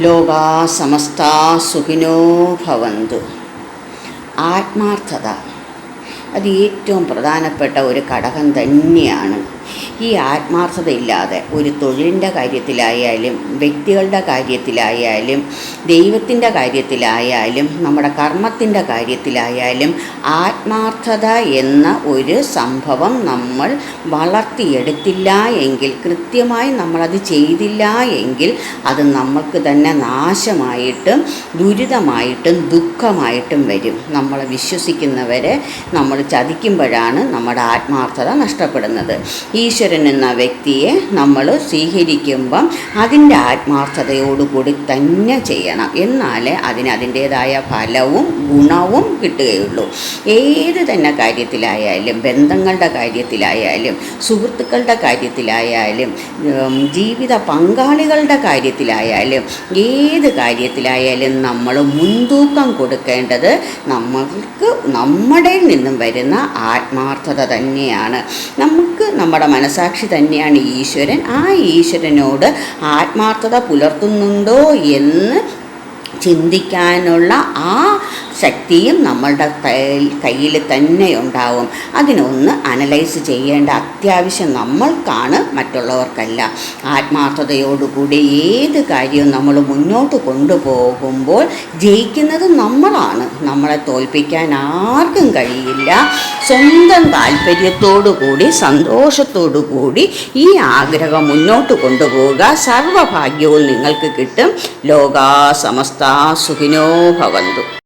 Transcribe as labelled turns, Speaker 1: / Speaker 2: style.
Speaker 1: ലോകാ സമസ്ത സുഖിനോ ഭവന്തു. ആത്മാർത്ഥത. അത് ഏറ്റവും പ്രധാനപ്പെട്ട ഒരു ഘടകം തന്നെയാണ്. ഈ ആത്മാർത്ഥതയില്ലാതെ ഒരു തൊഴിലിന്റെ കാര്യത്തിലായാലും വ്യക്തികളുടെ കാര്യത്തിലായാലും ദൈവത്തിന്റെ കാര്യത്തിലായാലും നമ്മുടെ കർമ്മത്തിന്റെ കാര്യത്തിലായാലും ആത്മാർത്ഥത എന്ന ഒരു സംഭവം നമ്മൾ വളർത്തിയെടുത്തില്ല എങ്കിൽ കൃത്യമായി നമ്മളത് ചെയ്തില്ല എങ്കിൽ അത് നമ്മൾക്ക് തന്നെ നാശമായിട്ടും ദുരിതമായിട്ടും ദുഃഖമായിട്ടും വരും. നമ്മൾ വിശ്വസിക്കുന്നവരെ നമ്മൾ ചതിക്കുമ്പോഴാണ് നമ്മുടെ ആത്മാർത്ഥത നഷ്ടപ്പെടുന്നത്. ഈശ്വരൻ എന്ന വ്യക്തിയെ നമ്മൾ സ്വീകരിക്കുമ്പം അതിന്റെ ആത്മാർത്ഥതയോടുകൂടി തന്നെ ചെയ്യണം. എന്നാലേ അതിന് അതിന്റേതായ ഫലവും ഗുണവും കിട്ടുകയുള്ളൂ. ഏത് തന്നെ കാര്യത്തിലായാലും ബന്ധങ്ങളുടെ കാര്യത്തിലായാലും സുഹൃത്തുക്കളുടെ കാര്യത്തിലായാലും ജീവിത പങ്കാളികളുടെ കാര്യത്തിലായാലും ഏത് കാര്യത്തിലായാലും നമ്മൾ മുൻതൂക്കം കൊടുക്കേണ്ടത് നമ്മൾക്ക് നമ്മുടെ നിന്നും വരുന്ന ആത്മാർത്ഥത തന്നെയാണ്. നമുക്ക് നമ്മുടെ മനസാക്ഷി തന്നെയാണ് ഈശ്വരൻ. ആ ഈശ്വരനോട് ആത്മാർത്ഥത പുലർത്തുന്നുണ്ടോ എന്ന് ചിന്തിക്കാനുള്ള ആ ശക്തിയും നമ്മളുടെ കയ്യിൽ തന്നെ ഉണ്ടാവും. അതിനൊന്ന് അനലൈസ് ചെയ്യേണ്ട അത്യാവശ്യം നമ്മൾക്കാണ് മറ്റുള്ളവർക്കല്ല. ആത്മാർത്ഥതയോടുകൂടി ഏത് കാര്യവും നമ്മൾ മുന്നോട്ട് കൊണ്ടുപോകുമ്പോൾ ജയിക്കുന്നത് നമ്മളാണ്. നമ്മളെ തോൽപ്പിക്കാൻ ആർക്കും കഴിയില്ല. സ്വന്തം താല്പര്യത്തോടു കൂടി സന്തോഷത്തോടു കൂടി ഈ ആഗ്രഹം മുന്നോട്ട് കൊണ്ടുപോവുക. സർവഭാഗ്യവും നിങ്ങൾക്ക് കിട്ടും. ലോകാ സമസ്ത സുഖിനോ ഭവന്തു.